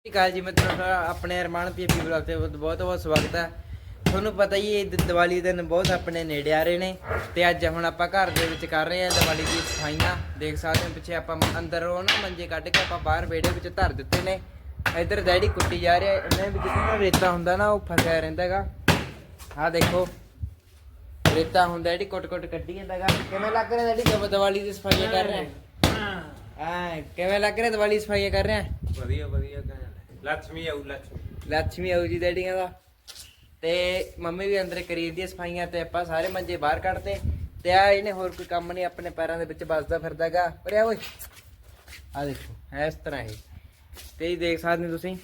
ਸਤਿ ਸ਼੍ਰੀ ਅਕਾਲ ਜੀ ਮਿੱਤਰੋ ਤੁਹਾਡਾ ਆਪਣੇ ਅਰਮਾਨ ਪੀਪੀ ਬਲੌਗ ਤੇ ਬਹੁਤ ਬਹੁਤ ਸਵਾਗਤ ਹੈ। ਤੁਹਾਨੂੰ ਪਤਾ ਹੀ ਹੈ ਦ- ਦੀਵਾਲੀ ਦੇ ਦਿਨ ਬਹੁਤ ਆਪਣੇ ਨੇੜੇ ਆ ਰਹੇ ਨੇ ਤੇ ਅੱਜ ਹੁਣ ਆਪਾਂ ਘਰ ਦੇ ਵਿੱਚ ਕਰ ਰਹੇ ਹਾਂ ਦੀਵਾਲੀ ਦੀ ਸਫਾਈਆਂ। ਦੇਖ ਸਕਦੇ ਹੋ ਪਿੱਛੇ ਆਪਾਂ ਅੰਦਰ ਉਹ ਨਾ ਮੰਜੇ ਕੱਢ ਕੇ ਆਪਾਂ ਬਾਹਰ ਵਿਹੜੇ ਵਿੱਚ ਧਰ ਦਿੱਤੇ ਨੇ। ਇੱਧਰ ਡੈਡੀ ਕੁੱਟੀ ਜਾ ਰਿਹਾ ਇਹਨੇ ਵਿੱਚ ਜਿਹੜਾ ਰੇਤਾ ਹੁੰਦਾ ਨਾ ਉਹ ਫਸਿਆ ਰਹਿੰਦਾ ਹੈਗਾ। ਆਹ ਦੇਖੋ ਰੇਤਾ ਹੁੰਦਾ ਜਿਹੜੀ ਕੁੱਟ-ਕੁੱਟ ਕੱਢੀ ਜਾਂਦਾ ਹੈਗਾ। ਕਿਵੇਂ ਲੱਗ ਰਿਹਾ ਡੈਡੀ ਜਦੋਂ ਦੀਵਾਲੀ ਦੀ ਸਫਾਈਆਂ ਕਰ ਰਹੇ ਹਾਂ? ਹਾਂ। ਕਿਵੇਂ ਲੱਗ ਰਿਹਾ ਦੀਵਾਲੀ ਦੀ ਸਫਾਈਆਂ ਕਰ ਰਹੇ ਹਾਂ? ਵਧੀਆ ਵਧੀਆ ਕਹਿਣ ਲక్ష్ਮੀ ਆਉ ਲక్ష్ਮੀ ਲక్ష్ਮੀ ਆਉ ਜੀ ਡੈਡੀਆਂ ਦਾ। ਤੇ ਮੰਮੀ ਵੀ ਅੰਦਰ ਕਰੀ ਦੀਆਂ ਸਫਾਈਆਂ ਤੇ ਆਪਾਂ ਸਾਰੇ ਮੰਜੇ ਬਾਹਰ ਕੱਢਦੇ ਤੇ ਆ ਇਹਨੇ ਹੋਰ ਕੋਈ ਕੰਮ ਨਹੀਂ, ਆਪਣੇ ਪੈਰਾਂ ਦੇ ਵਿੱਚ ਵੱਜਦਾ ਫਿਰਦਾਗਾ ਪਰ ਆ ਓਏ। ਆ ਦੇਖੋ ਹੈ ਇਸ ਤਰ੍ਹਾਂ ਇਹ। ਤੇ ਇਹ ਦੇਖ ਸਕਦੇ ਹੋ ਤੁਸੀਂ।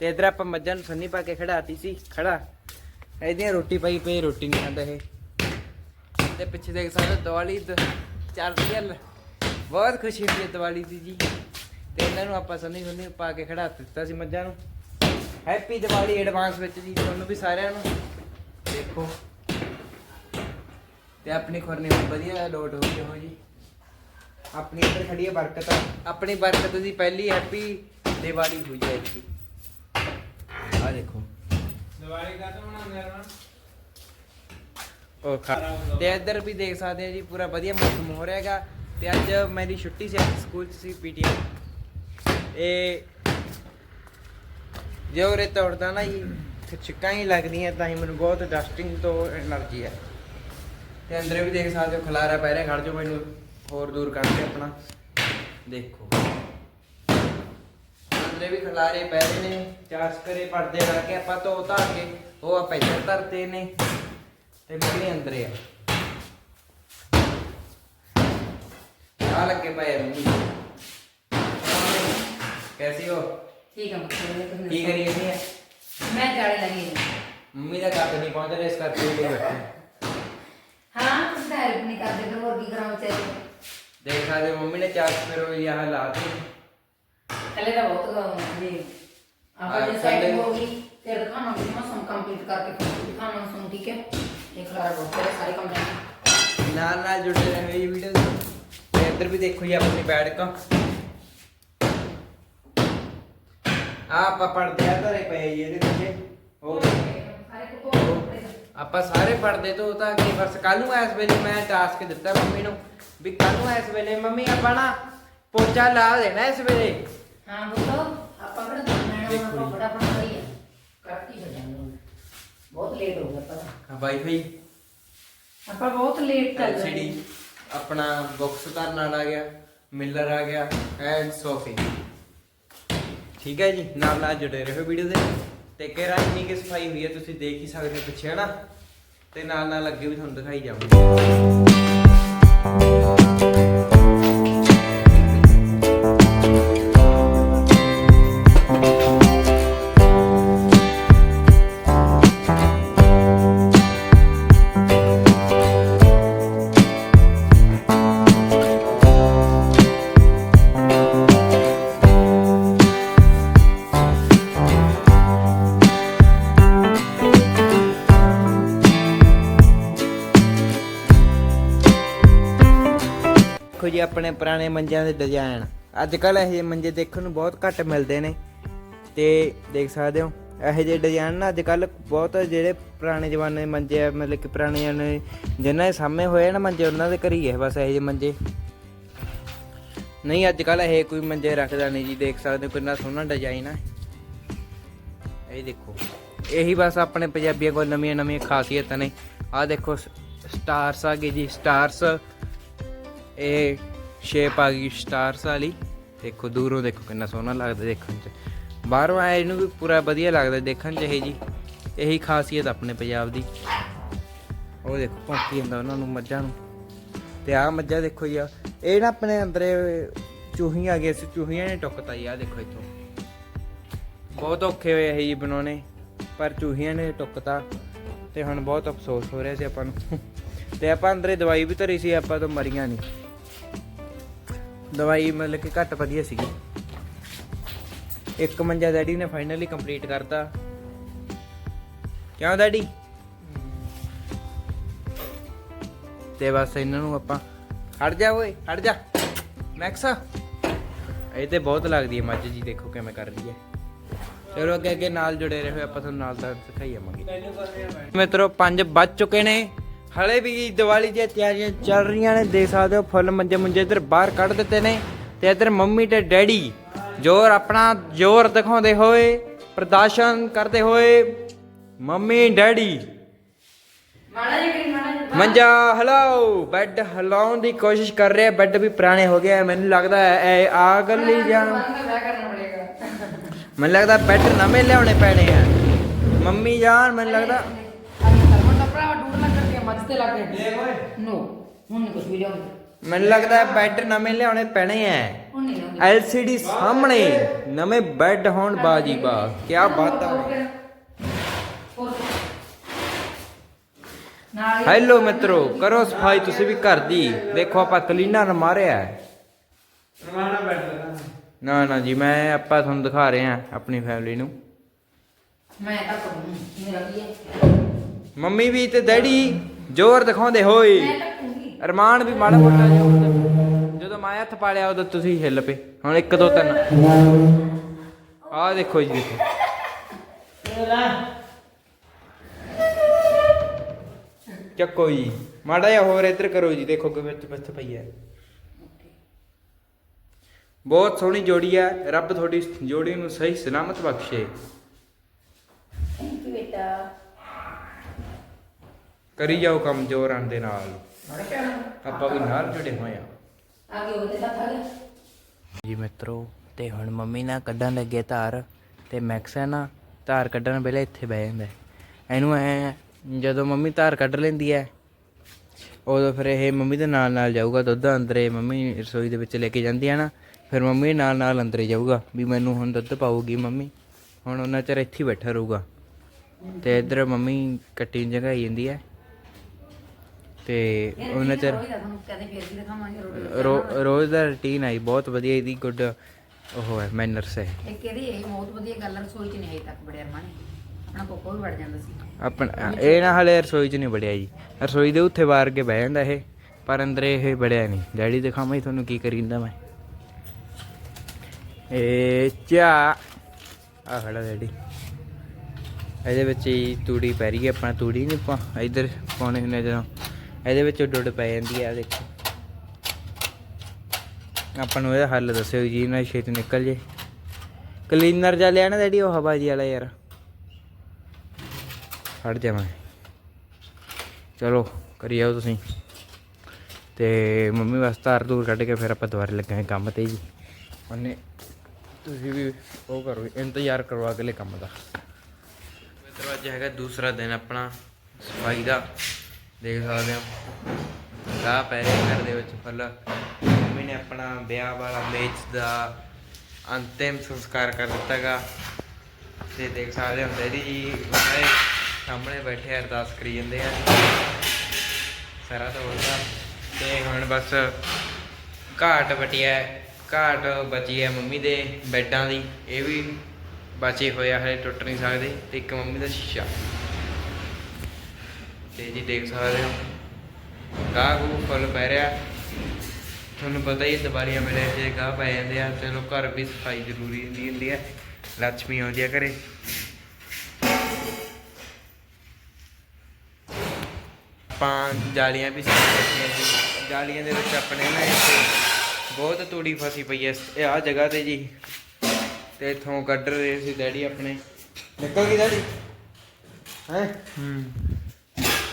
ਤੇ ਇਧਰ ਆਪਾਂ ਮੱਝਾਂ ਨੂੰ ਸੰਨੀ ਪਾ ਕੇ ਖੜਾਤੀ ਸੀ, ਖੜਾ। ਇਹਦੀਆਂ ਰੋਟੀ ਪਾਈ ਪਈ, ਰੋਟੀ ਨਹੀਂ ਖਾਂਦਾ ਇਹ। ਤੇ ਪਿੱਛੇ ਦੇਖ ਸਕਦੇ ਹੋ ਦੀਵਾਲੀ ਦ- ਚੱਲ ਹੈ ਲ- ਬਹੁਤ ਖੁਸ਼ੀ ਹੁੰਦੀ ਹੈ ਦੀਵਾਲੀ ਦੀ ਜੀ। ਤੇ ਇਹਨਾਂ ਨੂੰ ਆਪਾਂ ਸੰਨੀ ਸੰਨੀ ਪਾ ਕੇ ਖੜਾ ਦਿੱਤਾ ਸੀ ਮੱਝਾਂ ਨੂੰ। ਹੈਪੀ ਦੀਵਾਲੀ ਐਡਵਾਂਸ ਵਿੱਚ ਜੀ ਤੁਹਾਨੂੰ ਵੀ ਸਾਰਿਆਂ ਨੂੰ। ਦੇਖੋ। ਤੇ ਆਪਣੀ ਖੁਰਨੀ ਵਧੀਆ ਲੋਟ ਹੋ ਗਈ ਹੋ ਜੀ। ਆਪਣੀ ਇੱਧਰ ਖੜੀ ਹੈ ਬਰਕਤ। ਆਪਣੀ ਬਰਕਤ ਦੀ ਪਹਿਲੀ ਹੈਪੀ ਦੀਵਾਲੀ ਹੋਈ ਜਾਏਗੀ ਆ ਦੇਖੋ। ਦੀਵਾਲੀ ਕਾ ਤਾਂ ਬਣਾਉਂਦੇ ਆ ਉਹ ਖਾ ਤੇ ਇੱਧਰ ਵੀ ਦੇਖ ਸਕਦੇ ਆ ਜੀ ਪੂਰਾ ਵਧੀਆ ਮੌਸਮ ਹੋ ਰਿਹਾ ਹੈਗਾ। ਤੇ ਅੱਜ ਮੇਰੀ ਛੁੱਟੀ ਸੀ ਸਕੂਲ 'ਚ ਸੀ ਪੀਟੀਐਮ ਇਹ ਜੇ ਉਰੇ ਤੋੜਦਾ ਨਾ ਇਹ ਛਿੱਕਾਂ ਹੀ ਲੱਗਦੀਆਂ, ਤਾਂ ਹੀ ਮੈਨੂੰ ਬਹੁਤ ਡਸਟਿੰਗ ਤੋਂ ਐਨਰਜੀ ਹੈ। ਤੇ ਅੰਦਰ ਵੀ ਦੇਖ ਸਕਦੇ ਹੋ, ਖਲਾਰਾ ਪੈ ਰਿਹਾ, ਖੜ ਜੋ ਮੈਨੂੰ ਹੋਰ ਦੂਰ ਕਰਦੇ ਆਪਣਾ। ਦੇਖੋ। ਅੰਦਰ ਵੀ ਖਲਾਰੇ ਪੈ ਰਹੇ ਨੇ, ਚਾਰ ਕਰੇ ਪਰਦੇ ਲਾ ਕੇ ਆਪਾਂ ਧੋ ਧਾ ਕੇ, ਉਹ ਆਪਾਂ ਇੱਧਰ ਧਰਤੇ ਨੇ, ਤੇ ਮੇਰੇ ਅੰਦਰ ਆ। ਆ ਲੱਗੇ ਪਏ ਨੇ ਕੈਸੀ ਹੋ? ਠੀਕ ਹੈ ਮਤਲਬ ਕੀ ਕਰੀ ਜਾਂਦੀ ਹੈ ਮੈਂ ਜਾਲੇ ਲੱਗੀ ਮੰਮੀ ਦਾ ਕੱਪ ਨਹੀਂ ਪਹੁੰਚ ਰਿਹਾ ਇਸ ਕਰਕੇ ਉਹ ਬੈਠੇ। ਹਾਂ ਤੁਸੀਂ ਤਾਂ ਹੈਲਪ ਨਹੀਂ ਕਰਦੇ ਫਿਰ ਹੋਰ ਕੀ ਕਰਾਂ ਵਿਚਾਰੇ? ਦੇਖ ਸਕਦੇ ਹੋ ਮੰਮੀ ਨੇ ਚਾਰ ਉਹ ਇਹ ਹਾਲਾਤ। ਕੱਲੇ ਤਾਂ ਬਹੁਤ ਜੀ। ਆਪਾਂ ਜੇ ਸਾਈਡ ਹੋ ਗਈ ਤੇ ਦਿਖਾਣਾ ਵੀ ਮੈਂ ਸਮ ਕੰਪਲੀਟ ਕਰਕੇ ਫਿਰ ਦਿਖਾਣਾ ਸੁਣ ਠੀਕ ਹੈ? ਇਹ ਖਲਾਰ ਬਹੁਤ ਤੇਰੇ ਸਾਰੇ ਕੰਪਲੀਟ ਨਾਲ ਨਾਲ ਜੁੜੇ ਰਹੇ ਜੀ ਵੀਡੀਓ ਤੇ ਇੱਧਰ ਵੀ ਦੇਖੋ ਜੀ ਆਪਣੀ ਬੈਠਕ ਆ ਆਪਾਂ ਪੜਦੇ ਆ ਧਰੇ ਪਏ ਜੀ ਇਹਦੇ ਵਿੱਚ। ਹੋ ਆਪਾਂ ਸਾਰੇ ਪੜਦੇ ਤੋਂ ਤਾਂ ਕਿ ਬਸ। ਕੱਲ ਨੂੰ ਇਸ ਵੇਲੇ ਮੈਂ ਟਾਸਕ ਦਿੱਤਾ ਮੰਮੀ ਨੂੰ ਵੀ ਕੱਲ ਨੂੰ ਇਸ ਵੇਲੇ ਮੰਮੀ ਆਪਾਂ ਨਾ ਪੋਚਾ ਲਾ ਦੇਣਾ ਇਸ ਵੇਲੇ। ਹਾਂ ਬੋਲੋ ਆਪਾਂ ਕਿਹੜਾ ਦਮਣਾ ਦੇਖੋ ਆਪਾਂ। ਬੜਾ ਬਣਾ ਰਹੀ ਹੈ ਕਰਤੀ ਹੋ ਜਾਂਦੇ ਬਹੁਤ ਲੇਟ ਹੋ ਗਿਆ ਪਤਾ ਵਾਈਫਾਈ ਆਪਾਂ ਬਹੁਤ ਲੇਟ ਚੱਲ ਰਹੇ ਐਲਸੀਡੀ ਆਪਣਾ ਬਾਕਸ ਧਰਨ ਆ ਗਿਆ ਮਿਲਰ ਆ ਗਿਆ ਐਂਡ ਸੋਫੇ ਠੀਕ ਹੈ ਜੀ, ਨਾਲ ਨਾਲ ਜੁੜੇ ਰਹੋ ਵੀਡੀਓ ਦੇ। ਤੇ ਕਿਹੜਾ ਇੰਨੀ ਕਿ ਸਫ਼ਾਈ ਹੋਈ ਹੈ, ਤੁਸੀਂ ਦੇਖ ਹੀ ਸਕਦੇ ਹੋ ਪਿੱਛੇ, ਹਨਾ? ਤੇ ਨਾਲ ਨਾਲ ਅੱਗੇ ਵੀ ਤੁਹਾਨੂੰ ਦਿਖਾਈ ਜਾਵਾਂਗੇ। ਦੇਖੋ ਜੀ ਆਪਣੇ ਪੁਰਾਣੇ ਮੰਜਿਆਂ ਦੇ ਡਿਜ਼ਾਈਨ ਅੱਜ ਕੱਲ ਇਹ ਜਿਹੇ ਮੰਜੇ ਦੇਖਣ ਨੂੰ ਬਹੁਤ ਘੱਟ ਮਿਲਦੇ ਨੇ। ਤੇ ਦੇਖ ਸਕਦੇ ਹੋ, ਇਹੋ ਜਿਹੇ ਡਿਜ਼ਾਈਨ ਨਾ ਅੱਜ ਕੱਲ ਬਹੁਤ ਜਿਹੜੇ ਪੁਰਾਣੇ ਜ਼ਮਾਨੇ ਮੰਜੇ ਆ, ਮਤਲਬ ਕਿ ਪੁਰਾਣੇ ਜਮਾਨੇ ਜਿਨ੍ਹਾਂ ਦੇ ਸਾਹਮਣੇ ਹੋਏ ਨਾ ਮੰਜੇ, ਉਹਨਾਂ ਦੇ ਘਰੀ ਹੈ ਬਸ ਇਹੋ ਜਿਹੇ ਮੰਜੇ। ਨਹੀਂ ਅੱਜ ਕੱਲ ਇਹ ਕੋਈ ਮੰਜੇ ਰੱਖਦਾ ਨਹੀਂ ਜੀ, ਦੇਖ ਸਕਦੇ ਹੋ ਕਿੰਨਾ ਸੋਹਣਾ ਡਿਜ਼ਾਈਨ ਆ। ਇਹ ਦੇਖੋ, ਇਹੀ ਬਸ ਆਪਣੇ ਪੰਜਾਬੀਆਂ ਕੋਲ ਨਵੀਆਂ ਨਵੀਆਂ ਖਾਸੀਅਤਾਂ ਨੇ। ਆਹ ਦੇਖੋ ਸਟਾਰਸ ਆ ਗਏ ਜੀ, ਸਟਾਰਸ। ਇਹ ਸ਼ੇਪ ਆ ਗਈ ਸਟਾਰਸ ਵਾਲੀ। ਦੇਖੋ, ਦੂਰੋਂ ਦੇਖੋ ਕਿੰਨਾ ਸੋਹਣਾ ਲੱਗਦਾ ਦੇਖਣ 'ਚ। ਬਾਹਰੋਂ ਆਏ ਇਹਨੂੰ ਵੀ ਪੂਰਾ ਵਧੀਆ ਲੱਗਦਾ ਦੇਖਣ 'ਚ ਇਹ ਜੀ। ਇਹੀ ਖਾਸੀਅਤ ਆਪਣੇ ਪੰਜਾਬ ਦੀ। ਉਹ ਦੇਖੋ, ਭੌਂਕੀ ਜਾਂਦਾ ਉਹਨਾਂ ਨੂੰ ਮੱਝਾਂ ਨੂੰ। ਤੇ ਆਹ ਮੱਝਾਂ ਦੇਖੋ ਜੀ, ਆਹ। ਇਹ ਨਾ ਆਪਣੇ ਅੰਦਰੇ ਚੂਹੀਆਂ ਆ ਗਈਆਂ ਸੀ, ਚੂਹੀਆਂ ਨੇ ਟੁੱਕਤਾ ਜੀ ਆਹ ਦੇਖੋ ਇੱਥੋਂ। ਬਹੁਤ ਔਖੇ ਹੋਏ ਇਹ ਜੀ ਬਣਾਉਣੇ, ਪਰ ਚੂਹੀਆਂ ਨੇ ਟੁੱਕਤਾ। ਤੇ ਹੁਣ ਬਹੁਤ ਅਫਸੋਸ ਹੋ ਰਿਹਾ ਸੀ ਆਪਾਂ ਨੂੰ। ਤੇ ਆਪਾਂ ਅੰਦਰੇ ਦਵਾਈ ਵੀ ਧਰੀ ਸੀ, ਆਪਾਂ ਤੋਂ ਮਰੀਆਂ ਨਹੀਂ। ਦਵਾਈ ਮਤਲਬ ਕਿ ਘੱਟ ਵਧੀਆ ਸੀਗੀ। ਇੱਕ ਮੰਜਾ ਡੈਡੀ ਨੇ ਫਾਈਨਲੀ ਕੰਪਲੀਟ ਕਰਤਾ। ਕਿਉਂ ਡੈਡੀ ਤੇ ਬਸ ਇਹਨਾਂ ਨੂੰ ਆਪਾਂ ਹਟ ਜਾ ਓਏ ਹਟ ਜਾ। ਮੈਕਸਾ ਇਹ ਤੇ ਬਹੁਤ ਲੱਗਦੀ ਹੈ ਮੱਝ ਜੀ, ਦੇਖੋ ਕਿਵੇਂ ਕਰ ਰਹੀ ਹੈ। ਚਲੋ ਅੱਗੇ ਅੱਗੇ ਨਾਲ ਜੁੜੇ ਰਹੋ, ਆਪਾਂ ਤੁਹਾਨੂੰ ਨਾਲ ਦਾ ਸਿਖਾਈ ਜਾਵਾਂਗੇ ਮਿੱਤਰੋ, ਪੰਜ ਵੱਜ ਚੁੱਕੇ ਨੇ। ਹਲੇ ਵੀ ਦੀਵਾਲੀ ਦੀਆਂ ਤਿਆਰੀਆਂ ਚੱਲ ਰਹੀਆਂ ਨੇ ਦੇਖ ਸਕਦੇ ਹੋ ਫੁੱਲ ਮੰਜੇ ਮੁੰਜੇ ਇੱਧਰ ਬਾਹਰ ਕੱਢ ਦਿੱਤੇ ਨੇ ਤੇ ਇੱਧਰ ਮੰਮੀ ਤੇ ਡੈਡੀ ਜ਼ੋਰ ਆਪਣਾ ਜ਼ੋਰ ਦਿਖਾਉਂਦੇ ਹੋਏ ਪ੍ਰਦਰਸ਼ਨ ਕਰਦੇ ਹੋਏ ਮੰਮੀ ਡੈਡੀ। ਮੰਜਾ ਹਲਾਓ ਬੈੱਡ ਹਿਲਾਉਣ ਦੀ ਕੋਸ਼ਿਸ਼ ਕਰ ਰਿਹਾ ਬੈੱਡ ਵੀ ਪੁਰਾਣੇ ਹੋ ਗਏ ਆ, ਮੈਨੂੰ ਲੱਗਦਾ ਹੈ ਇਹ ਆ ਗੱਲੀ ਪੜੇਗਾ। ਮੈਨੂੰ ਲੱਗਦਾ ਬੈੱਡ ਨਵੇਂ ਲਿਆਉਣੇ ਪੈਣੇ ਆ। ਮੰਮੀ ਜਾਨ ਮੈਨੂੰ ਲੱਗਦਾ ਲੱਗ ਨੋ ਹੁਣ ਨਹੀਂ ਕੁਝ ਵੀ ਲਿਆਉਂਦੇ। ਮੈਨੂੰ ਲੱਗਦਾ ਬੈੱਡ ਨਵੇਂ ਲਿਆਉਣੇ ਪੈਣੇ ਆ ਹੁਣ ਨਹੀਂ ਲਿਆਉਂਦੇ। LCD ਸਾਹਮਣੇ ਨਵੇਂ ਬੈੱਡ ਹੋਣ ਬਾਜੀ ਬਾ ਕੀ ਬਾਤ ਆ। ਹੀ- ਹੈਲੋ ਮਿੱਤਰੋ ਕਰੋ ਸਫ਼ਾਈ ਤੁਸੀਂ ਵੀ ਘਰ ਦੀ। ਦੇਖੋ ਆਪਾਂ ਕਲੀਨਰ ਮਾਰਿਆ ਹੈ। ਰਮਾਨਾ ਬੈਠਦਾ ਨਾ। ਨਾ ਜੀ ਮੈਂ ਆਪਾਂ ਤੁਹਾਨੂੰ ਦਿਖਾ ਰਹੇ ਆ ਆਪਣੀ ਫੈਮਿਲੀ ਨੂੰ। ਮੈਂ ਤਾਂ ਕਰੂੰ ਮੇਰਾ ਕੀ ਹੈ ਮੰਮੀ ਵੀ ਤੇ ਡੈਡੀ ਜ਼ੋਰ ਦਿਖਾਉਂਦੇ ਹੋਏ। ਅਰਮਾਨ ਵੀ ਮਾੜਾ ਮੋਟਾ ਜਿਹਾ ਹੁੰਦਾ। ਜਦੋਂ ਮੈਂ ਹੱਥ ਪਾਲਿਆ ਉਦੋਂ ਤੁਸੀਂ ਹਿੱਲ ਪਏ। ਹੁਣ 1 2 3 ਆਹ ਦੇਖੋ ਜੀ ਦੇਖੋ। ਚੱਕੋ ਜੀ। ਮਾੜਾ ਜਿਹਾ ਹੋਰ ਇੱਧਰ ਕਰੋ ਜੀ। ਦੇਖੋ ਕਿ ਵਿੱਚ ਵਿੱਚ ਪਈ ਹੈ। ਬਹੁਤ ਸੋਹਣੀ ਜੋੜੀ ਹੈ। ਰੱਬ ਤੁਹਾਡੀ ਜੋੜੀ ਨੂੰ ਸਹੀ ਸਲਾਮਤ ਬਖਸ਼ੇ। ਥੈਂਕ ਯੂ ਬੇਟਾ। ਕਰੀ ਜਾਓ ਕੰਮ ਜੋਰਾਂ ਦੇ ਨਾਲ। ਆਪਾਂ ਵੀ ਨਾਲ ਜੁੜੇ ਹੋਏ ਆ ਆਗੇ ਉਹਦੇ ਹੱਥ ਆ ਗਿਆ ਜੀ ਮਿੱਤਰੋ ਤੇ ਹੁਣ ਮੰਮੀ ਨਾ ਕੱਢਣ ਲੱਗੇ ਧਾਰ ਤੇ ਮੈਕਸ ਹੈ ਨਾ ਧਾਰ ਕੱਢਣ ਵੇਲੇ ਇੱਥੇ ਬਹਿ ਜਾਂਦਾ ਹੈ। ਇਹਨੂੰ ਐ ਜਦੋਂ ਮੰਮੀ ਧਾਰ ਕੱਢ ਲੈਂਦੀ ਹੈ ਉਦੋਂ ਫਿਰ ਇਹ ਮੰਮੀ ਦੇ ਨਾਲ ਨਾਲ ਜਾਊਗਾ ਦੁੱਧ ਅੰਦਰੇ ਮੰਮੀ ਰਸੋਈ ਦੇ ਵਿੱਚ ਲੈ ਕੇ ਜਾਂਦੀ ਹੈ ਨਾ ਫਿਰ ਮੰਮੀ ਨਾਲ ਨਾਲ ਅੰਦਰੇ ਜਾਊਗਾ ਵੀ ਮੈਨੂੰ ਹੁਣ ਦੁੱਧ ਪਾਊਗੀ ਮੰਮੀ। ਹੁਣ ਉਹਨਾਂ ਚਿਰ ਇੱਥੇ ਹੀ ਬੈਠਾ ਰਹੂਗਾ। ਤੇ ਇੱਧਰ ਮੰਮੀ ਕੱਟੀ ਜਗਾਈ ਜਾਂਦੀ ਹੈ। ਤੇ ਉਹਨਾਂ ਚਿਰ ਰੋਜ਼ ਦਾ ਰੁਟੀਨ ਆਈ ਬਹੁਤ ਵਧੀਆ ਇਹਦੀ ਗੁੱਡ ਉਹ ਹੈ ਮੈਨਰਸ ਹੈ। ਇੱਕ ਇਹਦੀ ਇਹ ਬਹੁਤ ਵਧੀਆ ਗੱਲ ਰਸੋਈ ਚ ਨਹੀਂ ਤੱਕ ਬੜਿਆ ਰਮਾਨੀ ਆਪਣਾ ਕੋਕੋ ਵੀ ਵੜ ਜਾਂਦਾ ਸੀ। ਆਪਣਾ ਇਹ ਨਾ ਹਲੇ ਰਸੋਈ 'ਚ ਨਹੀਂ ਵੜਿਆ ਜੀ। ਰਸੋਈ ਦੇ ਉੱਥੇ ਵਾਰ ਕੇ ਬਹਿ ਜਾਂਦਾ ਇਹ ਪਰ ਅੰਦਰ ਇਹ ਵੜਿਆ ਨਹੀਂ। ਡੈਡੀ ਦਿਖਾਵਾਂ ਤੁਹਾਨੂੰ ਕੀ ਕਰੀਂਦਾ ਮੈਂ। ਇਹ ਚਾ ਆ ਖੜਾ ਡੈਡੀ। ਇਹਦੇ ਵਿੱਚ ਹੀ ਤੂੜੀ ਪੈ ਰਹੀ ਹੈ ਆਪਣਾ ਤੂੜੀ ਨਹੀਂ ਪਾ ਇਧਰ ਪਾਉਣੇ ਹੁੰਦੇ ਜਦੋਂ। ਇਹਦੇ ਵਿੱਚ ਡੁੱਡ ਪੈ ਜਾਂਦੀ ਹੈ ਆਹ ਦੇਖੋ। ਆਪਾਂ ਨੂੰ ਇਹਦਾ ਹੱਲ ਦੱਸਿਓ ਜੀ ਨਾ ਛੇਤੀ ਨਿਕਲ ਜੇ। ਕਲੀਨਰ ਜਾ ਲਿਆ ਨਾ ਡੈਡੀ ਉਹ ਹਵਾ ਜੀ ਵਾਲਾ ਯਾਰ। ਹਟ ਜਾਵਾਂ ਚਲੋ, ਕਰੀ ਆਓ ਤੁਸੀਂ। ਤੇ ਮੰਮੀ ਵਾਸਤੇ ਧਾਰ ਧੂਰ ਕੱਢ ਕੇ ਫਿਰ ਆਪਾਂ ਦੁਬਾਰੇ ਲੱਗਾਂਗੇ ਕੰਮ ਤੇ ਜੀ। ਉਹਨੇ ਤੁਸੀਂ ਵੀ ਉਹ ਕਰੋ, ਇੰਤਜ਼ਾਰ ਕਰੋ ਅਗਲੇ ਕੰਮ ਦਾ। ਦਰਵਾਜ਼ਾ ਹੈਗਾ ਦੂਸਰਾ ਦਿਨ ਆਪਣਾ, ਸਫ਼ਾਈ ਦਾ। ਦੇਖ ਸਕਦੇ ਹੋ ਗਾਹ ਪੈ ਰਿਹਾ ਘਰ ਦੇ ਵਿੱਚ ਫੁੱਲ। ਮੰਮੀ ਨੇ ਆਪਣਾ ਵਿਆਹ ਵਾਲਾ ਮੇਚ ਦਾ ਅੰਤਿਮ ਸੰਸਕਾਰ ਕਰ ਦਿੱਤਾਗਾ ਤੇ ਦੇਖ ਸਕਦੇ ਹੋ ਡੈਡੀ ਜੀ ਉਹਨਾਂ ਸਾਹਮਣੇ ਬੈਠੇ ਅਰਦਾਸ ਕਰੀ ਜਾਂਦੇ ਆ। ਸਾਰਾ ਤਾਂ ਹੁੰਦਾ ਤੇ ਹੁਣ ਬਸ ਘਾਟ ਬਟਿਆ ਘਾਟ ਬਚੀ ਹੈ ਮੰਮੀ ਦੇ ਬੈੱਡਾਂ ਦੀ। ਇਹ ਵੀ ਬਚੇ ਹੋਇਆ ਹਲੇ ਟੁੱਟ ਨਹੀਂ ਸਕਦੇ। ਤੇ ਇੱਕ ਮੰਮੀ ਦਾ ਸ਼ੀਸ਼ਾ। ਤੇ ਜੀ ਦੇਖ ਸਕਦੇ ਹੋ। ਗਾਹ ਗੂ ਫੁੱਲ ਪੈ ਰਿਹਾ। ਤੁਹਾਨੂੰ ਪਤਾ ਹੀ ਹੈ, ਦੀਵਾਲੀਆਂ ਵੇਲੇ ਜੇ ਗਾਹ ਪੈ ਜਾਂਦੇ ਆ, ਚਲੋ ਘਰ ਵੀ ਸਫ਼ਾਈ ਜ਼ਰੂਰੀ ਹੁੰਦੀ ਹੁੰਦੀ ਹੈ। ਲక్ష్ਮੀ ਆਉਂਦੀ ਆ ਘਰੇ। ਆਪਾਂ ਜਾਲੀਆਂ ਵੀ ਸਾਫ਼ ਜਾਲੀਆਂ ਦੇ ਵਿੱਚ ਆਪਣੇ ਨਾ ਇੱਥੇ ਬਹੁਤ ਤੂੜੀ ਫਸੀ ਪਈ ਐ ਇਹ ਆ ਜਗ੍ਹਾ ਤੇ ਜੀ। ਤੇ ਇਥੋਂ ਕੱਢ ਰਹੇ ਸੀ ਡੈਡੀ ਆਪਣੇ। ਨਿਕਲ ਗਈ ਡੈਡੀ? ਹੈ? ਹੂੰ।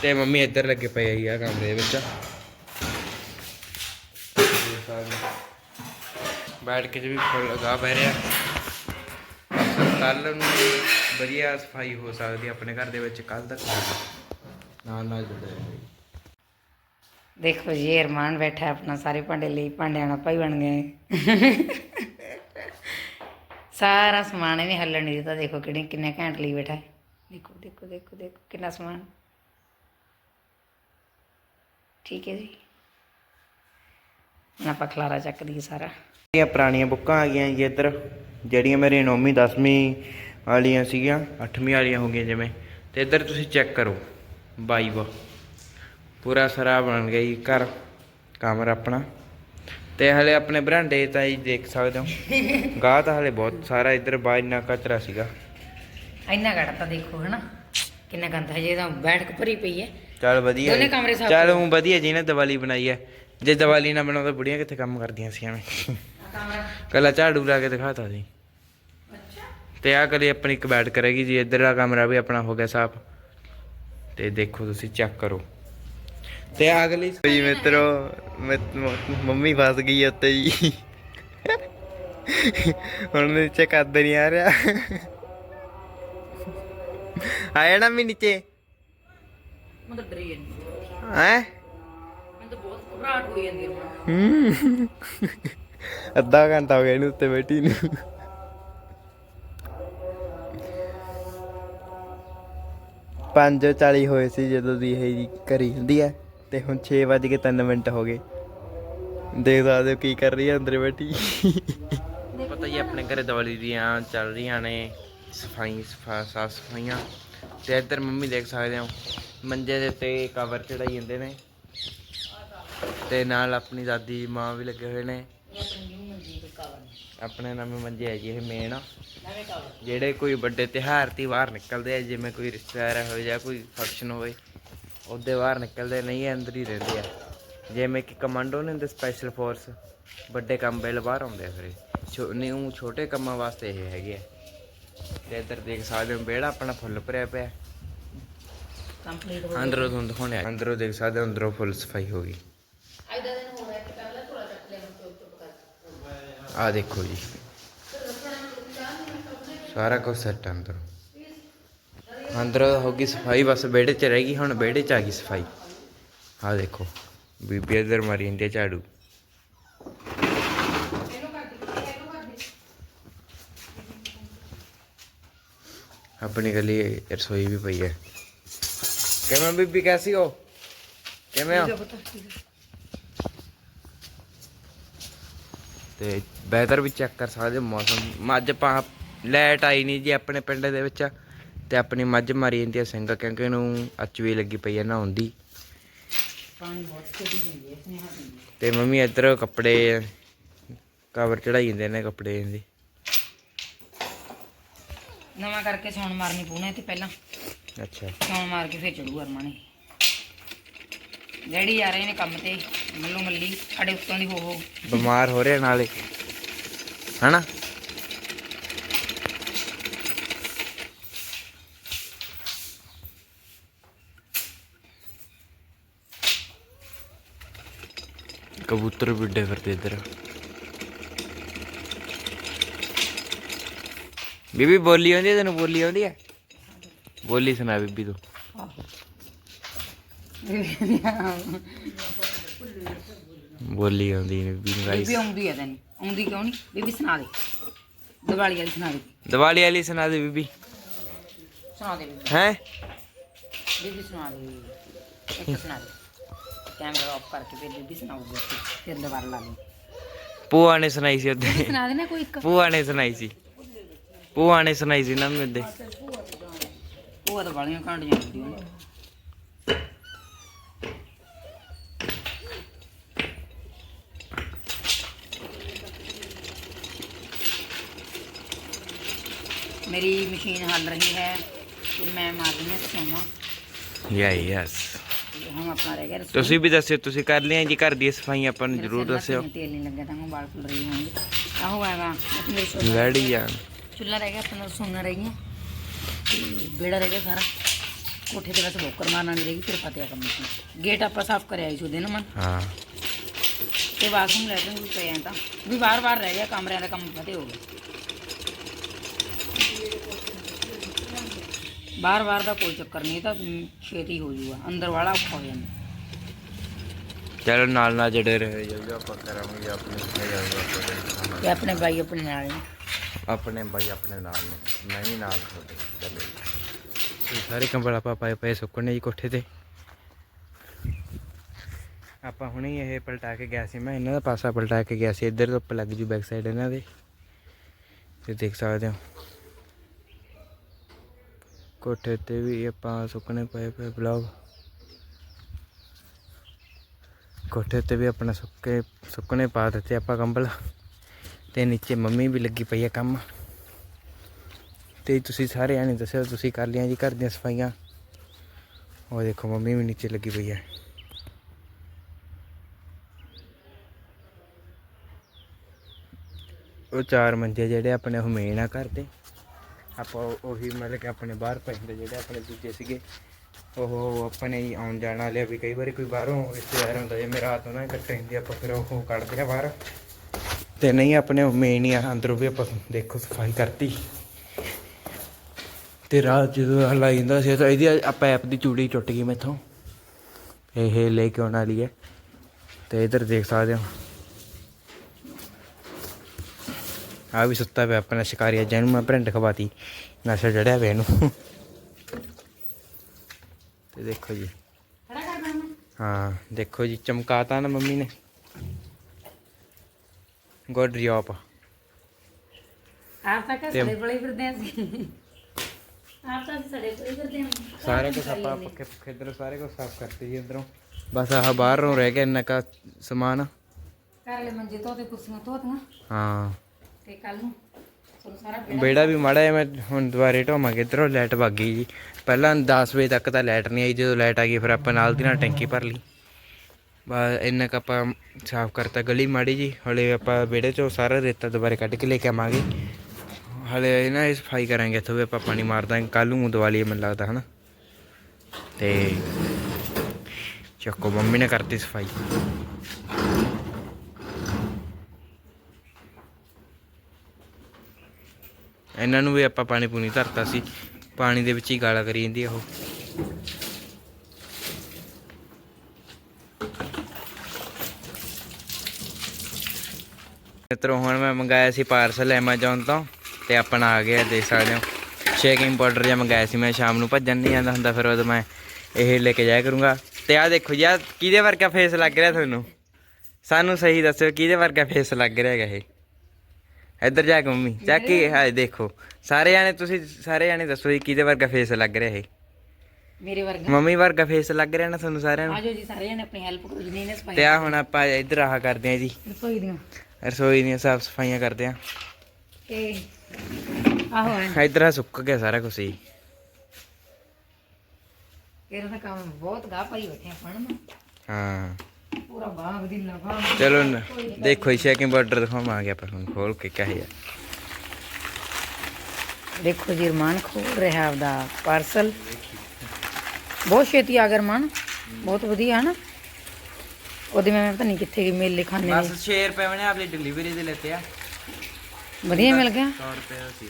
ਤੇ ਮੰਮੀ ਇੱਧਰ ਲੱਗੇ ਪਏ ਆਈ ਆ ਕਮਰੇ ਵਿੱਚ। ਬੈਠ ਕੇ ਵੀ ਫੁੱਲ ਲਗਾ ਪੈ ਰਿਹਾ ਕੱਲ ਨੂੰ ਵਧੀਆ ਸਫ਼ਾਈ ਹੋ ਸਕਦੀ ਆਪਣੇ ਘਰ ਦੇ ਵਿੱਚ ਕੱਲ ਤੱਕ। ਨਾਲ ਨਾਲ ਜੁੜੇ ਦੇਖੋ ਜੀ ਅਰਮਾਨ ਬੈਠਾ ਆਪਣਾ, ਸਾਰੇ ਭਾਂਡੇ ਲਈ, ਭਾਂਡਿਆਂ ਦਾ ਭਾਈ ਬਣ ਗਏ। ਸਾਰਾ ਸਮਾਨ ਇਹਨੇ ਹੱਲਣ ਨਹੀਂ ਦਿੱਤਾ, ਦੇਖੋ ਕਿਹੜੇ ਕਿੰਨੇ ਘੈਂਟ ਲਈ ਬੈਠਾ ਦੇਖੋ ਦੇਖੋ ਦੇਖੋ ਦੇਖੋ, ਕਿੰਨਾ ਸਮਾਨ। ਠੀਕ ਹੈ ਜੀ। ਹੁਣ ਆਪਾਂ ਖਲਾਰਾ ਚੱਕ ਦਈਏ ਸਾਰਾ। ਇਹ ਪੁਰਾਣੀਆਂ ਬੁੱਕਾਂ ਆ ਗਈਆਂ ਜੀ ਇੱਧਰ ਜਿਹੜੀਆਂ ਮੇਰੇ 9ਵੀਂ 10ਵੀਂ ਵਾਲੀਆਂ ਸੀਗੀਆਂ 8ਵੀਂ ਵਾਲੀਆਂ ਹੋ ਗਈਆਂ ਜਿਵੇਂ। ਤੇ ਇੱਧਰ ਤੁਸੀਂ ਚੈੱਕ ਕਰੋ ਵਾਈਬ ਪੂਰਾ ਸਰਾ ਬਣ ਗਿਆ ਜੀ ਘਰ ਕਮਰਾ ਆਪਣਾ। ਤੇ ਹਲੇ ਆਪਣੇ ਬਰਾਂਡੇ ਤਾਂ ਜੀ ਦੇਖ ਸਕਦੇ ਹੋ। ਗਾਹ ਤਾਂ ਹਲੇ ਬਹੁਤ ਸਾਰਾ ਇੱਧਰ ਬਾਹਰ ਇੰਨਾ ਕਚਰਾ ਸੀਗਾ। ਇੰਨਾ ਘੜਤਾ ਦੇਖੋ ਹਨਾ। ਕਿੰਨਾ ਗੰਦ ਹਜੇ ਤਾਂ ਬੈਠ ਕੇ ਭਰੀ ਪਈ ਹੈ। ਚੱਲ ਵਧੀਆ ਦੋਨੇ ਜੀ। ਕਮਰੇ ਸਾਫ਼ ਚੱਲ ਉਹ ਵਧੀਆ ਜੀ ਨੇ ਦੀਵਾਲੀ ਬਣਾਈ ਹੈ। ਜੇ ਦੀਵਾਲੀ ਨਾ ਬਣਾਉਂਦਾ ਬੁੜੀਆਂ ਕਿੱਥੇ ਕੰਮ ਕਰਦੀਆਂ ਸੀ ਐਵੇਂ। ਕੱਲਾ ਝਾੜੂ ਲਾ ਕੇ ਦਿਖਾਤਾ ਸੀ। ਅੱਛਾ। ਤੇ ਆ ਕਰੀ ਆਪਣੀ ਇੱਕ ਬੈਠ ਕਰੇਗੀ ਜੀ ਇੱਧਰ ਦਾ ਕਮਰਾ ਵੀ ਆਪਣਾ ਹੋ ਗਿਆ ਸਾਫ਼। ਤੇ ਦੇਖੋ ਤੁਸੀਂ ਚੈੱਕ ਕਰੋ। ਤੇ ਅਗਲੀ ਜੀ ਮਿੱਤਰੋ ਮੰਮੀ ਫਸ ਗਈ ਉੱਤੇ ਜੀ। ਹੁਣ ਨੀਚੇ ਕੱਦ ਨਹੀਂ ਆ ਰਿਹਾ। ਆਇਆ ਨਾ ਮੈਂ ਨੀਚੇ। ਮੈਂ ਤਾਂ ਡਰੀ ਜਾਂਦੀ ਹੈ। ਮੈਂ ਤਾਂ ਬਹੁਤ ਘਬਰਾਹਟ ਹੋਈ ਜਾਂਦੀ ਹੈ ਹੂੰ। ਅੱਧਾ ਘੰਟਾ ਹੋ ਗਿਆ ਇਹਨੂੰ ਉੱਤੇ ਬੈਠੀ ਨੂੰ। ਪੰਜ 40 ਹੋਏ ਸੀ ਜਦੋਂ ਦੀ ਇਹ ਜੀ ਕਰੀ ਹੁੰਦੀ ਹੈ ਤੇ ਹੁਣ 6 ਵੱਜ ਕੇ 3 ਮਿੰਟ ਹੋ ਗਏ। ਦੇਖ ਸਕਦੇ ਹੋ ਕੀ ਕਰ ਰਹੀ ਹੈ ਅੰਦਰ ਬੈਠੀ। ਪਤਾ ਹੀ ਆਪਣੇ ਘਰੇ ਦੀਵਾਲੀ ਦੀਆਂ ਚੱਲ ਰਹੀਆਂ ਨੇ। ਸਫ਼ਾਈ ਸਫਾ ਸਾਫ਼ ਸਫਾਈਆਂ। ਤੇ ਇੱਧਰ ਮੰਮੀ ਦੇਖ ਸਕਦੇ ਹੋ, ਮੰਜੇ ਦੇ ਉੱਤੇ ਕਵਰ ਚੜਾਈ ਜਾਂਦੇ ਨੇ। ਤੇ ਨਾਲ ਆਪਣੀ ਦਾਦੀ, ਮਾਂ ਵੀ ਲੱਗੇ ਹੋਏ ਨੇ। ਆਪਣੇ ਨਵੇਂ ਮੰਜੇ ਹੈ ਜੀ, ਇਹ ਮੇਨ ਨਵੇਂ ਜਿਹੜੇ ਕੋਈ ਵੱਡੇ ਤਿਉਹਾਰ ਤੇ ਬਾਹਰ ਨਿਕਲਦੇ ਆ, ਜਿਵੇਂ ਕੋਈ ਰਿਸ਼ਤੇਦਾਰ ਹੋਵੇ ਜਾਂ ਕੋਈ ਫੰਕਸ਼ਨ ਹੋਵੇ, ਉਹਦੇ ਬਾਹਰ ਨਿਕਲਦੇ ਨਹੀਂ, ਅੰਦਰ ਹੀ ਰਹਿੰਦੇ ਆ। ਜਿਵੇਂ ਕਿ ਕਮਾਂਡੋ ਨੇ ਹੁੰਦੇ ਸਪੈਸ਼ਲ ਫੋਰਸ ਵੱਡੇ ਕੰਮ ਵੇਲੇ ਬਾਹਰ ਆਉਂਦੇ ਆ ਫਿਰ ਇਹ। ਛੋ ਨਿਊ ਛੋਟੇ ਕੰਮਾਂ ਵਾਸਤੇ ਇਹ ਹੈਗੇ ਆ। ਤੇ ਇੱਧਰ ਦੇਖ ਸਕਦੇ ਹੋ ਵਿਹੜਾ ਆਪਣਾ ਫੁੱਲ ਭਰਿਆ ਪਿਆ। ਕੰਪਲੀਟ ਹੋ ਅੰਦਰੋਂ ਤੁਹਾਨੂੰ ਦਿਖਾਉਣੇ ਅੰਦਰੋਂ ਦੇਖ ਸਕਦੇ ਹੋ ਅੰਦਰੋਂ ਫੁੱਲ ਸਫ਼ਾਈ ਹੋ ਗਈ। ਆ ਦੇਖੋ ਜੀ। ਸਾਰਾ ਕੁਝ ਸੈੱਟ ਅੰਦਰ। ਅੰਦਰ ਹੋ ਗਈ ਸਫ਼ਾਈ ਬਸ ਵਿਹੜੇ 'ਚ ਰਹਿ ਗਈ ਹੁਣ ਵਿਹੜੇ 'ਚ ਆ ਗਈ ਸਫ਼ਾਈ। ਆ ਦੇਖੋ ਬੀਬੀ ਇਧਰ ਮਾਰੀ ਜਾਂਦੀ ਆ ਝਾੜੂ। ਆਪਣੀ ਗਲੀ ਰਸੋਈ ਵੀ ਪਈ ਹੈ। ਕਿਵੇਂ ਬੀਬੀ ਕੈਸੀ ਹੋ? ਕਿਵੇਂ ਹੋ? ਤੇ ਵੈਦਰ ਵੀ ਚੈੱਕ ਕਰ ਸਕਦੇ ਹੋ ਮੌਸਮ। ਮੱਝ ਪਾ ਲਾਈਟ ਆਈ ਨਹੀਂ ਜੀ ਆਪਣੇ ਪਿੰਡ ਦੇ ਵਿੱਚ ਤੇ ਆਪਣੀ ਮੱਝ ਮਾਰੀ ਜਾਂਦੀ ਹੈ ਸਿੰਘ ਕਿਉਂਕਿ ਇਹਨੂੰ ਅਚਵੇ ਲੱਗੀ ਪਈ ਹੈ ਨਹਾਉਣ ਦੀ। ਪਾਣੀ ਬਹੁਤ ਛੇਤੀ ਜਾਂਦੀ ਹੈ ਸਨੇਹਾ ਦੀ ਤੇ ਮੰਮੀ ਇੱਧਰ ਕੱਪੜੇ ਕਵਰ ਚੜਾਈ ਜਾਂਦੇ ਨੇ ਕੱਪੜੇ ਦੇ ਨਵਾਂ ਕਰਕੇ ਸੌਣ ਮਾਰਨੀ ਪੂਣੇ ਤੇ ਪਹਿਲਾਂ। ਅੱਛਾ। ਸੌਣ ਮਾਰ ਕੇ ਫਿਰ ਚੜੂ ਅਰਮਾਂ ਨੇ ਡੈਡੀ ਆ ਰਹੇ ਨੇ ਕੰਮ ਤੇ ਮੱਲੂ ਮੱਲੀ ਸਾਡੇ ਉੱਤੋਂ ਦੀ ਹੋ ਹੋ। ਬਿਮਾਰ ਹੋ ਰਿਹਾ ਨਾਲੇ। ਹਨਾ? ਕਬੂਤਰ ਵੀ ਉੱਡੇ ਫਿਰਦੇ ਇੱਧਰ। ਬੀਬੀ ਬੋਲੀ ਆਉਂਦੀ ਹੈ ਤੈਨੂੰ ਬੋਲੀ ਆਉਂਦੀ ਹੈ ਬੋਲੀ ਸੁਣਾ ਬੀਬੀ ਤੂੰ। ਬੋਲੀ ਆਉਂਦੀ ਨੇ ਬੀਬੀ ਨੂੰ ਗਾਈਸ ਬੀਬੀ ਆਉਂਦੀ ਹੈ ਤੈਨੂੰ। ਆਉਂਦੀ ਕਿਉਂ ਨਹੀਂ ਬੀਬੀ ਸੁਣਾ ਦੇ। ਦੀਵਾਲੀ ਵਾਲੀ ਸੁਣਾ ਦੇ। ਦੀਵਾਲੀ ਵਾਲੀ ਸੁਣਾ ਦੇ ਬੀਬੀ। ਸੁਣਾ ਦੇ ਬੀਬੀ। ਹੈ? ਬੀਬੀ ਸੁਣਾ ਦੇ। ਇੱਕ ਸੁਣਾ ਦੇ। ਕੈਮਰਾ ਆਫ ਕਰਕੇ ਫਿਰ ਬੀਬੀ ਸੁਣਾਉਗੀ ਫਿਰ ਦੁਬਾਰਾ ਲਾ ਲਈ ਭੂਆ ਨੇ ਸੁਣਾਈ ਸੀ ਉਹਦੇ ਸੁਣਾ ਦੇਣਾ ਕੋਈ ਇੱਕ। ਭੂਆ ਨੇ ਸੁਣਾਈ ਸੀ। ਭੂਆ ਨੇ ਸੁਣਾਈ ਸੀ ਨਾ ਮੇਰੇ ਉਹ ਤਾਂ ਵਾਲੀਆਂ ਕਾਂਡ ਜਾਂਦੀ ਉਹਨੂੰ ਮੇਰੀ ਮਸ਼ੀਨ ਹਲ ਰਹੀ ਹੈ ਤੇ ਮੈਂ ਮਾਰ ਰਹੀ ਹਾਂ ਸੋਮਾ ਯਾ ਯੈਸ। ਹੁਣ ਆਪਣਾ ਰਹਿ ਗਿਆ। ਤੁਸੀਂ ਵੀ ਦੱਸਿਓ ਤੁਸੀਂ ਕਰ ਲਿਆ ਜੀ ਘਰ ਦੀ ਸਫ਼ਾਈ ਆਪਾਂ ਨੂੰ ਜ਼ਰੂਰ ਦਾ ਦੱਸਿਓ। ਤੇਲ ਨਹੀਂ ਲੱਗਾ ਤਾਂ ਵਾਲ ਫੁੱਲ ਰਹੀ ਹੋਣਗੇ। ਆਹੋ ਸੋਫੇ ਲੜੀ ਆ। ਚੁੱਲ੍ਹਾ ਰਹਿ ਗਿਆ ਆਪਣਾ ਰਸੋਈਆਂ ਰਹਿ ਗਈਆਂ। ਤੇ ਵਿਹੜਾ ਰਹਿ ਗਿਆ ਸਾਰਾ। ਕੋਠੇ ਤੇ ਬਸ ਬੋਕਰ ਮਾਰਨਾ ਨਹੀਂ ਰਹੀ ਫਿਰ ਫਤਿਆ ਕੰਮ ਸੀ ਗੇਟ ਆਪਾਂ ਸਾਫ਼ ਕਰਿਆ ਇਸ ਉਹਦੇ ਨਾ ਮਨ ਹਾਂ। ਤੇ ਬਾਥਰੂਮ ਲੈਟਰਿੰਗ ਵੀ ਪਏ ਆ ਤਾਂ। ਵੀ ਵਾਰ-ਵਾਰ ਰਹਿ ਗਿਆ ਕਮਰਿਆਂ ਦਾ ਕੰਮ ਫਤੇ ਹੋ ਗਿਆ। ਬਾਰ-ਬਾਰ ਦਾ ਕੋਈ ਚੱਕਰ ਨਹੀਂ ਤਾਂ ਛੇਤੀ ਹੋ ਜੂਗਾ। ਅੰਦਰ ਵਾਲਾ ਔਖਾ ਹੋ ਜਾਂਦਾ। ਚਲੋ ਨਾਲ ਨਾਲ ਜੜੇ ਰਹੇ ਜਾਊਗਾ ਆਪਾਂ ਕਰਾਂਗੇ ਆਪਣੀ ਤੇ ਆਪਣੇ ਬਾਈ ਆਪਣੇ ਨਾਲ ਨੇ। ਆਪਣੇ ਬਾਈ ਆਪਣੇ ਨਾਲ ਨੇ, ਮੈਂ ਵੀ ਨਾਲ ਤੁਹਾਡੇ ਚਲੋ। ਇਹ ਸਾਰੇ ਕੰਬਲ ਆਪਾਂ ਪਾਏ ਪਏ ਸੁੱਕਣੇ ਜੀ ਕੋਠੇ ਤੇ। ਆਪਾਂ ਹੁਣੇ ਇਹ ਪਲਟਾ ਕੇ ਗਿਆ ਸੀ, ਮੈਂ ਇਹਨਾਂ ਦਾ ਪਾਸਾ ਪਲਟਾ ਕੇ ਗਿਆ ਸੀ, ਇੱਧਰ ਤੋਂ ਲੱਗ ਜੂ ਬੈਕ ਸਾਈਡ ਇਹਨਾਂ ਦੇ। ਤੇ ਦੇਖ ਸਕਦੇ ਹੋ। ਕੋਠੇ ਤੇ ਵੀ ਆਪਾਂ ਸੁੱਕਣੇ ਪਏ ਪਏ ਬਲੌਗ। ਕੋਠੇ 'ਤੇ ਵੀ ਆਪਣਾ ਸੁੱਕੇ ਸੁੱਕਣੇ ਪਾ ਦਿੱਤੇ ਆਪਾਂ ਕੰਬਲ। ਤੇ ਨੀਚੇ ਮੰਮੀ ਵੀ ਲੱਗੀ ਪਈ ਆ ਕੰਮ। ਤੇ ਤੁਸੀਂ ਸਾਰੇ ਆਣੇ ਦੱਸਿਓ ਤੁਸੀਂ ਕਰ ਲਿਆ ਜੀ, ਘਰ ਦੀਆਂ ਸਫਾਈਆਂ। ਉਹ ਦੇਖੋ, ਮੰਮੀ ਵੀ ਨੀਚੇ ਲੱਗੀ ਪਈ ਹੈ ਉਹ ਚਾਰ ਮੰਜੇ ਜਿਹੜੇ ਆਪਣੇ ਉਹ ਮੇਨ ਆ ਘਰ ਦੇ। ਆਪਾਂ ਉਹ- ਉਹੀ ਮਤਲਬ ਕਿ ਆਪਣੇ ਬਾਹਰ ਪੈਂਦੇ ਜਿਹੜੇ ਆਪਣੇ ਦੂਜੇ ਸੀਗੇ। ਉਹ ਆਪਣੇ ਹੀ ਆਉਣ ਜਾਣ ਵਾਲੇ ਵੀ ਕਈ ਵਾਰੀ ਕੋਈ ਬਾਹਰੋਂ ਰਿਸ਼ਤੇਦਾਰ ਹੁੰਦਾ ਜਿਵੇਂ ਰਾਤ ਨੂੰ ਨਾ ਇਕੱਠੇ ਹੁੰਦੇ ਆਪਾਂ ਫਿਰ ਉਹ ਕੱਢਦੇ ਆ ਬਾਹਰ। ਤੇ ਨਹੀਂ ਆਪਣੇ ਮੇਨ ਹੀ ਅੰਦਰੋਂ ਵੀ ਆਪਾਂ ਦੇਖੋ ਸਫ਼ਾਈ ਕਰਤੀ। ਤੇ ਰਾਤ ਜਦੋਂ ਆਹ ਲਾਈ ਜਾਂਦਾ ਸੀ ਤਾਂ ਇਹਦੀ ਆ ਪੈਪ ਦੀ ਚੂੜੀ ਟੁੱਟ ਗਈ ਮੈਥੋਂ। ਇਹ ਲੈ ਕੇ ਆਉਣ ਵਾਲੀ ਹੈ। ਤੇ ਇਧਰ ਦੇਖ ਸਕਦੇ ਹੋ। ਆ ਵੀ ਸੁੱਤਾ ਪਿਆ ਆਪਣਾ ਸ਼ਿਕਾਰੀ ਜਿਹਨੂੰ ਮੈਂ ਪ੍ਰਿੰਟ ਖਵਾਤੀ। ਨਸ਼ਾ ਚੜਿਆ ਵੇ ਇਹਨੂੰ। ਤੇ ਦੇਖੋ ਜੀ। ਹਾਂ ਦੇਖੋ ਜੀ ਚਮਕਾਤਾ ਨਾ ਮੰਮੀ ਨੇ। ਗੁੱਡ ਜੌਬ ਆਪ ਤਾਂ ਕਿ ਸੜੇ ਬੜੇ ਫਿਰਦੇ ਆਂ ਅਸੀਂ। ਆਪ ਤਾਂ ਸੜੇ ਬੜੇ ਫਿਰਦੇ ਆਂ। ਸਾਰੇ ਕੁਝ ਆਪਾਂ ਪੱਕੇ ਪੱਕੇ ਇਧਰੋਂ ਸਾਰੇ ਕੁਝ ਸਾਫ਼ ਕਰਤੇ ਜੀ ਇਧਰੋਂ। ਬਸ ਆਹ ਬਾਹਰ ਨੂੰ ਰਹਿ ਗਿਆ ਇੰਨਾ ਕਾ ਸਮਾਨ। ਘਰ ਵਾਲੇ ਮੰਜੇ ਧੋਤੇ ਕੁਰਸੀਆਂ ਧੋਤੀਆਂ ਹਾਂ। ਤੇ ਕੱਲ ਨੂੰ ਤੁਹਾਨੂੰ ਸਾਰਾ ਬੇੜਾ ਬੇੜਾ ਵੀ ਮਾੜਾ ਜਿਹਾ ਮੈਂ ਹੁਣ ਦੁਬਾਰੇ ਢੋਵਾਂਗੇ। ਇਧਰੋਂ ਲਾਈਟ ਵਗ ਗਈ ਜੀ। ਪਹਿਲਾਂ 10 ਵਜੇ ਤੱਕ ਤਾਂ ਲਾਈਟ ਨਹੀਂ ਆਈ। ਜਦੋਂ ਲਾਈਟ ਆ ਗਈ ਫਿਰ ਆਪਾਂ ਨਾਲ ਦੀ ਨਾਲ ਟੈਂਕੀ ਭਰ ਲਈ। ਇੰਨਾ ਕੁ ਆਪਾਂ ਸਾਫ਼ ਕਰਤਾ, ਗਲੀ ਮਾੜੀ ਜੀ, ਹਲੇ ਆਪਾਂ ਵਿਹੜੇ ਚੋਂ ਸਾਰਾ ਰੇਤਾ ਦੁਬਾਰੇ ਕੱਢ ਕੇ ਲੈ ਕੇ ਆਵਾਂਗੇ। ਹਲੇ ਨਾ ਇਹ ਸਫ਼ਾਈ ਕਰਾਂਗੇ, ਇੱਥੋਂ ਵੀ ਆਪਾਂ ਪਾਣੀ ਮਾਰ ਦਾਂਗੇ ਕੱਲ ਨੂੰ ਦੀਵਾਲੀ ਮੈਨੂੰ ਲੱਗਦਾ, ਹਨਾ। ਤੇ ਚੱਕੋ, ਮੰਮੀ ਨੇ ਕਰਤੀ ਸਫ਼ਾਈ। ਇਹਨਾਂ ਨੂੰ ਵੀ ਆਪਾਂ ਪਾਣੀ ਪੂਣੀ ਧਰਤਾ ਸੀ, ਪਾਣੀ ਦੇ ਵਿੱਚ ਹੀ ਗਾਲਾ ਕਰੀ ਜਾਂਦੀ ਉਹ। ਮਿੱਤਰੋ ਹੁਣ ਮੈਂ ਮੰਗਾਇਆ ਸੀ ਪਾਰਸਲ Amazon ਤੋਂ ਤੇ ਆਪਣਾ ਆ ਗਿਆ ਦੇਖ ਸਕਦੇ ਹੋ। ਸ਼ੇਕਿੰਗ ਪਾਊਡਰ ਜਿਹਾ ਮੰਗਾਇਆ ਸੀ ਮੈਂ ਸ਼ਾਮ ਨੂੰ ਭੱਜਣ ਨਹੀਂ ਜਾਂਦਾ ਹੁੰਦਾ ਫਿਰ ਉਦੋਂ ਮੈਂ ਇਹ ਲੈ ਕੇ ਜਾਇਆ ਕਰੂੰਗਾ। ਤੇ ਆਹ ਦੇਖੋ ਜੀ ਕਿਹਦੇ ਵਰਗਾ ਫੇਸ ਲੱਗ ਰਿਹਾ ਤੁਹਾਨੂੰ? ਸਾਨੂੰ ਸਹੀ ਦੱਸਿਓ ਕਿਹਦੇ ਵਰਗਾ ਫੇਸ ਲੱਗ ਰਿਹਾ ਹੈਗਾ ਇਹ? ਇੱਧਰ ਜਾ ਕੇ ਮੰਮੀ ਚੱਕ ਕੇ ਹਾਏ ਦੇਖੋ। ਸਾਰੇ ਜਾਣੇ ਤੁਸੀਂ ਸਾਰੇ ਜਾਣੇ ਦੱਸੋ ਜੀ ਕਿਹਦੇ ਵਰਗਾ ਫੇਸ ਲੱਗ ਰਿਹਾ ਇਹ? ਮੇਰੇ ਵਰਗਾ? ਮੰਮੀ ਵਰਗਾ ਫੇਸ ਲੱਗ ਰਿਹਾ ਨਾ ਤੁਹਾਨੂੰ ਸਾਰਿਆਂ ਨੂੰ? ਆਜੋ ਜੀ ਸਾਰੇ ਜਣੇ ਆਪਣੀ ਹੈਲਪ ਕਰੋ ਜਿੰਨੇ ਨੇ ਸਫ਼ਾਈ ਤੇ ਆ ਹੁਣ ਆਪਾਂ ਇੱਧਰ ਆਹ ਕਰਦੇ ਆ ਜੀ। ਰਸੋਈ ਦੀਆਂ। ਰਸੋਈ ਦੀਆਂ ਸਾਫ਼ ਸਫਾਈਆਂ ਕਰਦੇ ਆ। ਤੇ ਆਹੋ ਇੱਧਰ ਆ ਸੁੱਕ ਗਿਆ ਸਾਰਾ ਕੁਝ ਹੀ। ਇਹਦਾ ਤਾਂ ਕੰਮ ਬਹੁਤ ਗਾਹ ਪਾਈ ਬੈਠੇ ਆਪਾਂ ਨਾ। ਹਾਂ। ਪੂਰਾ ਬਾਗ ਦੀ ਲਗਾ। ਚਲੋ ਦੇਖੋ ਸ਼ੇਕਿੰਗ ਬਾਰਡਰ ਦਿਖਾਵਾਂਗੇ ਆਪਾਂ ਹੁਣ ਖੋਲ ਕੇ ਕਿਆ ਹੈ ਦੇਖੋ ਜੀ ਰਮਾਨ ਖੋਲ ਰਿਹਾ ਆਪਦਾ ਪਾਰਸਲ ਬਹੁਤ ਛੇਤੀ ਆ ਗਿਆ ਰਮਾਨ। ਬਹੁਤ ਵਧੀਆ ਹੈ ਨਾ? ਉਹਦੇ ਮੈਂ ਪਤਾ ਨਹੀਂ ਕਿੱਥੇ ਗਈ ਮੇਲੇ ਖਾਣੇ ਬਸ 6 ਰੁਪਏ ਮੈਨੇ ਆਪਣੀ ਡਿਲੀਵਰੀ ਦੇ ਲੈਤੇ ਆ। ਵਧੀਆ ਮਿਲ ਗਿਆ? 100 ਰੁਪਏ ਦਾ ਸੀ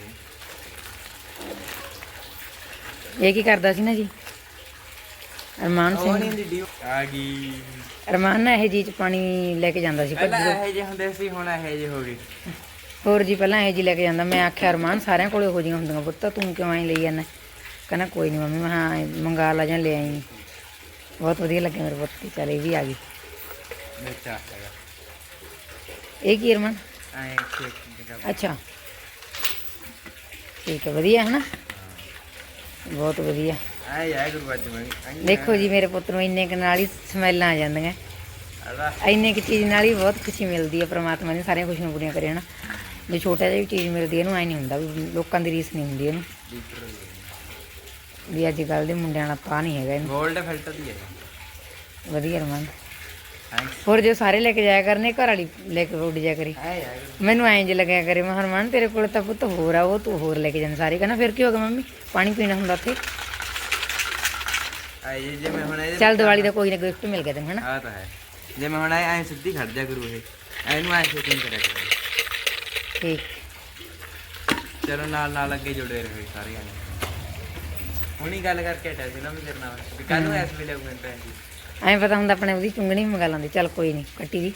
ਇਹ। ਕੀ ਕਰਦਾ ਸੀ ਨਾ ਜੀ? ਅਰਮਾਨ ਸਿੰਘ। ਆ ਗਈ। ਅਰਮਾਨ ਨਾ ਇਹ ਜੀ ਚ ਪਾਣੀ ਲੈ ਕੇ ਜਾਂਦਾ ਸੀ ਪਹਿਲਾਂ ਇਹੋ ਜਿਹੇ ਹੁੰਦੇ ਸੀ ਹੁਣ ਇਹੋ ਜਿਹੇ ਹੋ ਗਏ। ਹੋਰ ਜੀ ਪਹਿਲਾਂ ਇਹ ਜੀ ਲੈ ਕੇ ਜਾਂਦਾ। ਮੈਂ ਆਖਿਆ ਅਰਮਾਨ ਸਾਰਿਆਂ ਕੋਲੇ ਹੋ ਜੀਆਂ ਹੁੰਦੀਆਂ ਪੁੱਤ ਤੂੰ ਕਿਉਂ ਐਂ ਲਈ ਜਾਂਦਾ? ਕਹਿੰਦਾ ਕੋਈ ਨਹੀਂ ਮੰਮੀ ਮੈਂ ਹਾਂ ਮੰਗਾ ਲਾ ਜਾਂ ਲੈ ਆਈ। ਬਹੁਤ ਵਧੀਆ ਲੱਗਿਆ ਮੇਰੇ ਪੁੱਤ ਦੀ ਚੱਲ ਵੀ ਆ ਗਈ। ਐ ਚੈੱਕ ਜਗ੍ਹਾ ਅੱਛਾ ਠੀਕ ਹੈ ਵਧੀਆ ਹੈ ਨਾ ਬਹੁਤ ਵਧੀਆ ਮੈਂ ਦੇਖੋ ਜੀ ਮੇਰੇ ਪੁੱਤ ਨੂੰ ਇੰਨੇ ਕੁ ਨਾਲ ਹੀ ਸਮੈਲਾਂ ਆ ਜਾਂਦੀਆਂ ਇੰਨੇ ਕੁ ਚੀਜ਼ ਨਾਲ ਹੀ ਬਹੁਤ ਖੁਸ਼ੀ ਮਿਲਦੀ ਹੈ ਪ੍ਰਮਾਤਮਾ ਨੇ ਸਾਰੀਆਂ ਖੁਸ਼ੀਆਂ ਪੂਰੀਆਂ ਕਰੇ ਨਾ ਜੇ ਛੋਟਾ ਜਿਹਾ ਵੀ ਚੀਜ਼ ਮਿਲਦੀ ਹੈ ਇਹਨੂੰ ਐ ਨਹੀਂ ਹੁੰਦਾ ਵੀ ਲੋਕਾਂ ਦੀ ਰੀਸ ਨਹੀਂ ਹੁੰਦੀ ਇਹਨੂੰ ਵੀ ਅੱਜ ਕੱਲ ਦੇ ਮੁੰਡਿਆਂ ਨਾਲ ਪਾ ਨਹੀਂ ਹੈਗਾ ਇਹਨੂੰ 골ਡ ਫਿਲਟਰ ਦੀ ਹੈ ਵਧੀਆ ਰਮਨ ਹੋਰ ਜੇ ਸਾਰੇ ਲੈ ਕੇ ਜਾਇਆ ਕਰਨੇ ਘਰ ਵਾਲੀ ਲੈ ਕੇ ਉੱਡ ਜਾਇਆ ਕਰੀ। ਮੈਨੂੰ ਐਂ ਜੇ ਲੱਗਿਆ ਕਰੇ ਮੈਂ ਹਰਮਨ ਤੇਰੇ ਕੋਲ ਤਾਂ ਪੁੱਤ ਹੋਰ ਆ ਉਹ ਤੂੰ ਹੋਰ ਲੈ ਕੇ ਜਾਣ ਸਾਰੇ। ਕਹਿੰਦਾ ਫਿਰ ਕੀ ਹੋ ਗਿਆ ਮੰਮੀ? ਪਾਣੀ ਪੀਣਾ ਹੁੰਦਾ ਉੱਥੇ? ਆ ਇਹ ਜੇ ਮੈਂ ਹੁਣ ਇਹਦੇ ਚੱਲ ਦੀਵਾਲੀ ਦਾ ਕੋਈ ਨਾ ਗਿਫਟ ਮਿਲ ਗਿਆ ਤੈਨੂੰ ਹਨਾ? ਆ ਤਾਂ ਹੈ। ਜੇ ਮੈਂ ਹੁਣ ਐ ਸਿੱਧੀ ਖੜ ਜਾ ਕਰੂ ਇਹ। ਇਹਨੂੰ ਐ ਸੈਟਿੰਗ ਕਰਿਆ ਕਰੂ। ਠੀਕ। ਚਲੋ ਨਾਲ ਨਾਲ ਅੱਗੇ ਜੁੜੇ ਰਹੋ ਸਾਰੇ ਜਾਣੇ ਹੁਣੀ ਗੱਲ ਕਰਕੇ ਹਟਿਆ ਸੀ ਨਾ ਮੈਂ ਤੇਰੇ ਨਾਲ। ਵੀ ਕੱਲ ਨੂੰ ਐਸ ਵੇਲੇ ਆਉਂਦੇ ਪੈਸੇ ਐਂ ਪਤਾ ਹੁੰਦਾ ਆਪਣੇ ਉਹਦੀ ਚੁੰਗਣੀ ਵੀ ਮੰਗਾ ਲਾਂਦੇ ਚੱਲ ਕੋਈ ਨਹੀਂ ਕੱਟੀ ਦੀ।